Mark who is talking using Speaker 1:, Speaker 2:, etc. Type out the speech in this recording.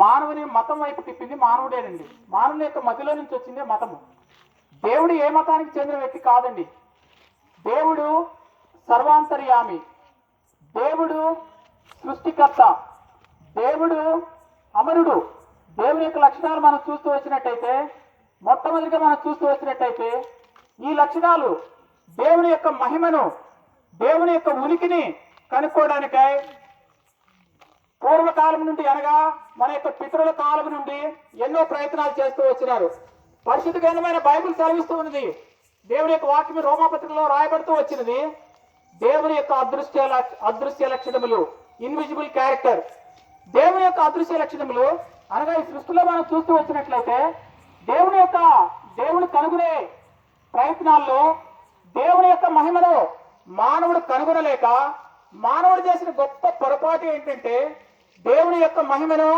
Speaker 1: మానవుని మతం వైపు తిప్పింది మానవుడేనండి. మానవుని యొక్క మధ్యలో నుంచి వచ్చిందే మతము. దేవుడు ఏ మతానికి చెందిన వ్యక్తి కాదండి. దేవుడు సర్వాంతర్యామి. దేవుడు సృష్టికర్త. దేవుడు అమరుడు. దేవుని యొక్క లక్షణాలు మనం చూస్తూ వచ్చినట్టయితే మొట్టమొదటిగా మనం చూస్తూ వచ్చినట్టయితే ఈ లక్షణాలు దేవుని యొక్క మహిమను దేవుని యొక్క ఉనికిని కనుక్కోవడానికై పూర్వకాలం నుండి అనగా మన యొక్క పితరుల కాలం నుండి ఎన్నో ప్రయత్నాలు చేస్తూ వచ్చినారు. పరిశుద్ధ గ్రంథమైన బైబిల్ సెలవిస్తూ ఉన్నది. దేవుని యొక్క వాక్యం రోమాపత్రికలో రాయబడుతూ వచ్చినది. దేవుని యొక్క అదృశ్య అదృశ్య లక్షణములు ఇన్విజిబుల్ క్యారెక్టర్ దేవుని యొక్క అదృశ్య లక్షణములు అనగా ఈ సృష్టిలో మనం చూస్తూ వచ్చినట్లయితే దేవుని యొక్క దేవుని కనుగొనే ప్రయత్నాల్లో దేవుని యొక్క మహిమను మానవుడు కనుగొనలేక మానవుడు చేసిన గొప్ప పొరపాటు ఏంటంటే దేవుని యొక్క మహిమను